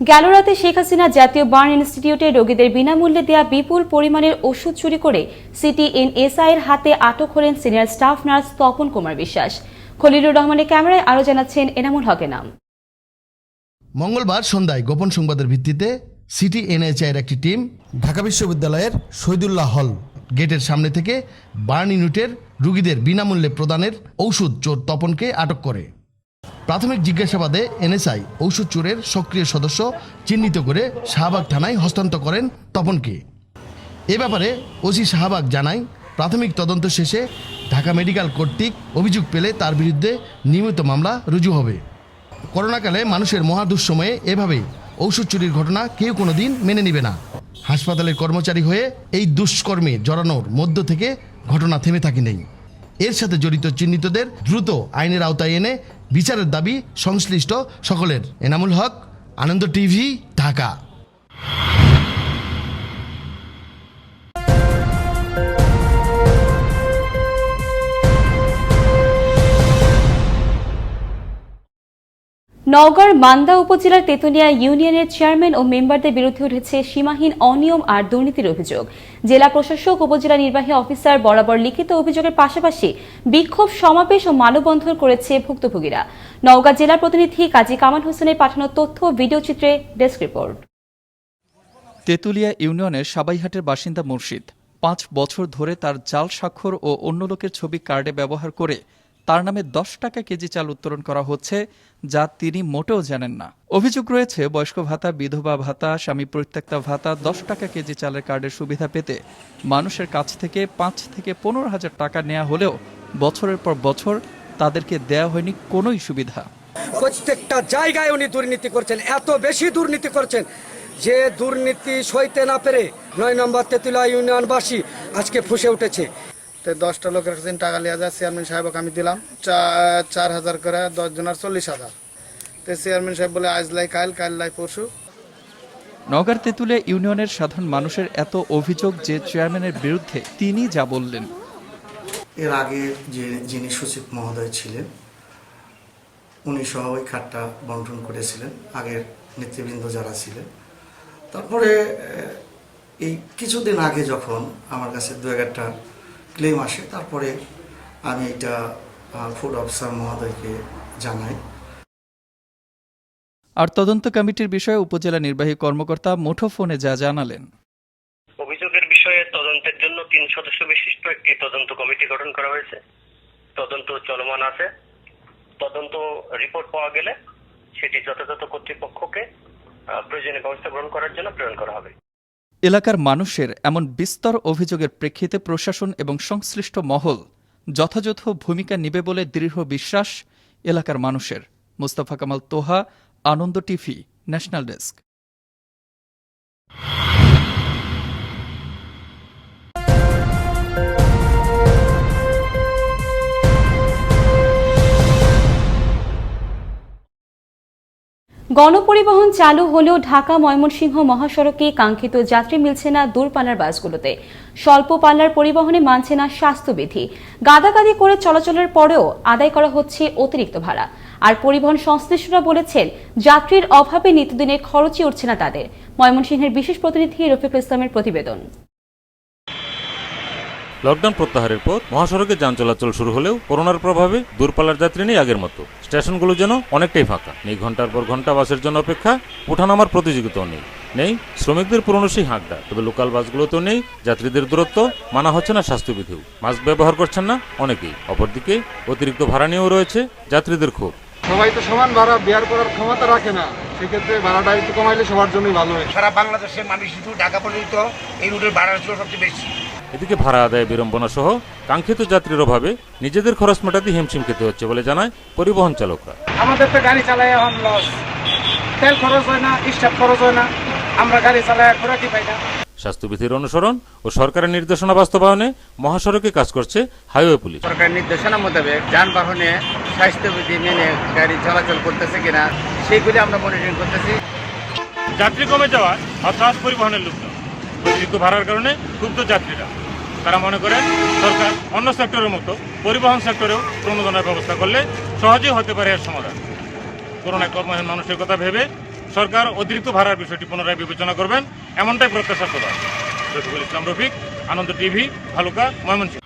গেল রাতে শেখ হাসিনা জাতীয় বার্ন ইনস্টিটিউটে রোগীদের বিনামূল্যে দেয়া বিপুল পরিমাণের ওষুধ চুরি করে সিটি এনএসআই এর হাতে আটক হলেন senior staff nurse Tapan Kumar Biswas. Khalilur রহমানের ক্যামেরায় আরও জানাচ্ছেন এনামুল হকের নাম। মঙ্গলবার সন্ধ্যায় গোপন সংবাদের ভিত্তিতে সিটি এনএচআইয়ের একটি টিম ঢাকা বিশ্ববিদ্যালয়ের শহীদুল্লাহ হল গেটের সামনে থেকে বার্ন ইউনিটের রুগীদের বিনামূল্যে প্রদানের ঔষধ চোর তপনকে আটক করে। প্রাথমিক জিজ্ঞাসাবাদে এনএসআই ঔষধ চোরের সক্রিয় সদস্য চিহ্নিত করে শাহবাগ থানায় হস্তান্তর করেন তপনকে। এ ব্যাপারে ওসি শাহবাগ জানায়, প্রাথমিক তদন্ত শেষে ঢাকা মেডিকেল কর্তৃক অভিযোগ পেলে তার বিরুদ্ধে নিয়মিত মামলা রুজু হবে। করোনাকালে মানুষের মহা দুঃসময়ে এভাবে ঔষধ চুরির ঘটনা কেউ কোনো দিন মেনে নেবে না। হাসপাতালের কর্মচারী হয়ে এই দুষ্কর্মে জড়ানোর মধ্য থেকে ঘটনা থেমে থাকে নেই। এর সাথে জড়িত চিহ্নিতদের দ্রুত আইনের আওতায় এনে বিচারের দাবি সংশ্লিষ্ট সকলের। এনামুল হক আনন্দ টিভি ঢাকা। নওগাঁর মান্দা উপজেলার তেতুলিয়া ইউনিয়নের চেয়ারম্যান ও মেম্বারদের বিরুদ্ধে উঠেছে সীমাহীন অনিয়ম আর দুর্নীতির অভিযোগ। জেলা প্রশাসক, উপজেলা নির্বাহী অফিসার বরাবর লিখিত অভিযোগের পাশাপাশি বিক্ষোভ, সমাবেশ ও মানববন্ধন করেছে ভুক্তভোগীরা। নওগাঁ জেলা প্রতিনিধি কাজী কামাল হোসেনের পাঠানো তথ্য ভিডিও চিত্রে ডেস্ক রিপোর্ট। তেঁতুলিয়া ইউনিয়নের সাবাইহাটের বাসিন্দা মুর্শিদ পাঁচ বছর ধরে তার জাল স্বাক্ষর ও অন্য লোকের ছবি কার্ডে ব্যবহার করে তার নামে দশ টাকা কেজি চাল উত্তোলন করা হচ্ছে, যা তিনি মোটেও জানেন না। অভিযোগ রয়েছে, বয়স্ক ভাতা, বিধবা ভাতা, স্বামী পরিত্যক্তা ভাতা, দশ টাকা কেজি চালের কার্ডের সুবিধা পেতে মানুষের কাছ থেকে পাঁচ থেকে পনেরো হাজার টাকা নেওয়া হলেও বছরের পর বছর তাদেরকে দেয়া হয়নি কোনোই সুবিধা। প্রত্যেকটা জায়গায় উনি দুর্নীতি করছেন, এত বেশি দুর্নীতি করছেন যে দুর্নীতি সইতে না পেরে নয় নম্বর তেতুলা ইউনিয়নবাসী আজকে ফুসে উঠেছে। তো দশটা লোকের কাছে টাকা লিয়া যায় চেয়ারম্যান সাহেবকে আমি দিলাম। চা- চার হাজার করে দশ জনের চল্লিশ হাজার। তো চেয়ারম্যান সাহেব বলে আজ লাই কাল কাল লাই পরশু। নগর তেঁতুলিয়া ইউনিয়নের সাধারণ মানুষের এত অভিযোগ যে চেয়ারম্যানের বিরুদ্ধে তিনি যা বললেন। এর আগে যে যিনি সচিব মহোদয় ছিলেন উনি সহ ওই খাতটা বন্টন করেছিলেন আগের নেতৃবৃন্দ যারা ছিলেন। তারপরে এই কিছুদিন আগে যখন আমার কাছে দু একটা ক্লেম আসে তারপরে আমি এটা ফুড অফিসার মহোদয়কে জানাই। আর তদন্ত কমিটির বিষয়ে উপজেলা নির্বাহী কর্মকর্তা মুঠোফোনে যা জানালেন। অভিযোগের বিষয়ে তদন্তের জন্য তিন সদস্য বিশিষ্ট একটি তদন্ত কমিটি গঠন করা হয়েছে। তদন্ত চলমান আছে। তদন্ত রিপোর্ট পাওয়া গেলে সেটি যথাযথ কর্তৃপক্ষকে প্রয়োজনীয় ব্যবস্থা গ্রহণ করার জন্য প্রেরণ করা হবে। এলাকার মানুষের এমন বিস্তর অভিযোগের প্রেক্ষিতে প্রশাসন এবং সংশ্লিষ্ট মহল যথাযথ ভূমিকা নিবে বলে দৃঢ় বিশ্বাস এলাকার মানুষের। Mostafa Kamal Toha, Ananda TV, national desk. গণপরিবহন চালু হলেও ঢাকা ময়মনসিংহ মহাসড়কে কাঙ্ক্ষিত যাত্রী মিলছে না দূরপাল্লার বাসগুলোতে। স্বল্প পাল্লার পরিবহনে মানছে না স্বাস্থ্যবিধি। গাদাগাদি করে চলাচলের পরেও আদায় করা হচ্ছে অতিরিক্ত ভাড়া। আর পরিবহন সংশ্লিষ্টরা বলেছেন, যাত্রীর অভাবে নিত্যদিনের খরচই উঠছে না তাদের। ময়মনসিংহের বিশেষ প্রতিনিধি রফিকুল ইসলামের প্রতিবেদন। লকডাউন প্রত্যাহারের পর মহাসড়কে যান চলাচল শুরু হলেও করোনার প্রভাবে দূরপাল্লার যাত্রী নেই আগের মতো। স্টেশনগুলো যেন অনেকটাই ফাঁকা। নেই ঘণ্টার পর ঘণ্টা বাসের জন্য অপেক্ষা ওঠানামার প্রতিযোগিতাও নেই। নেই শ্রমিকদের পুরনো সেই হাঁকডা। তবে লোকাল বাসগুলোতেও নেই যাত্রীদের দূরত্ব মানা হচ্ছে না স্বাস্থ্যবিধিও। মাস্ক ব্যবহার করছেন না অনেকেই। অপরদিকে অতিরিক্ত ভাড়া নিয়েও রয়েছে যাত্রীদের ক্ষোভ। সবাই তো সমান ভাড়া বেয়ার করার ক্ষমতা রাখে না। সেক্ষেত্রে ভাড়াটা একটু কমাইলে সবার জন্যই ভালো হয়। সারা বাংলাদেশের মানুষ শুধু ঢাকা পর্যন্ত এই রুটের ভাড়া ছিল সবচেয়ে বেশি। এদিকে ভাড়া আদায় বিড়ম্বনা সহ কাঙ্ক্ষিত যাত্রীর অভাবে নিজেদের খরচ মেটাতে হিমশিম খেতে হচ্ছে বলে জানায় পরিবহন চালকরা। আমাদের তো গাড়ি চালাই এখন লস তেল খরচ হয় না স্টাফ খরচ হয় না। আমরা গাড়ি চালাই খোরাকি পাই না স্বাস্থ্যবিধির অনুসরণ ও সরকারের নির্দেশনা বাস্তবায়নে মহাসড়কে কাজ করছে হাইওয়ে পুলিশ। সরকারের নির্দেশনা মোতাবেক যানবাহনে স্বাস্থ্যবিধি মেনে গাড়ি চলাচল করতেছে কিনা সেইগুলি আমরা মনিটরিং করতেছি। যাত্রী কমে যাওয়া হতাশ পরিবহনের লোকজন অতিরিক্ত ভাড়ার কারণে ক্ষুব্ধ যাত্রীরা। তারা মনে করেন, সরকার অন্য সেক্টরের মতো পরিবহন সেক্টরেও প্রণোদনের ব্যবস্থা করলে সহজেই হতে পারে এর সমাধান। করোনায় কর্মহীন মানুষের কথা ভেবে সরকার অতিরিক্ত ভাড়ার বিষয়টি পুনরায় বিবেচনা করবেন, এমনটাই প্রত্যাশা করা রফিকুল ইসলাম রফিক, আনন্দ টিভি, ভালুকা, ময়মনসিংহ।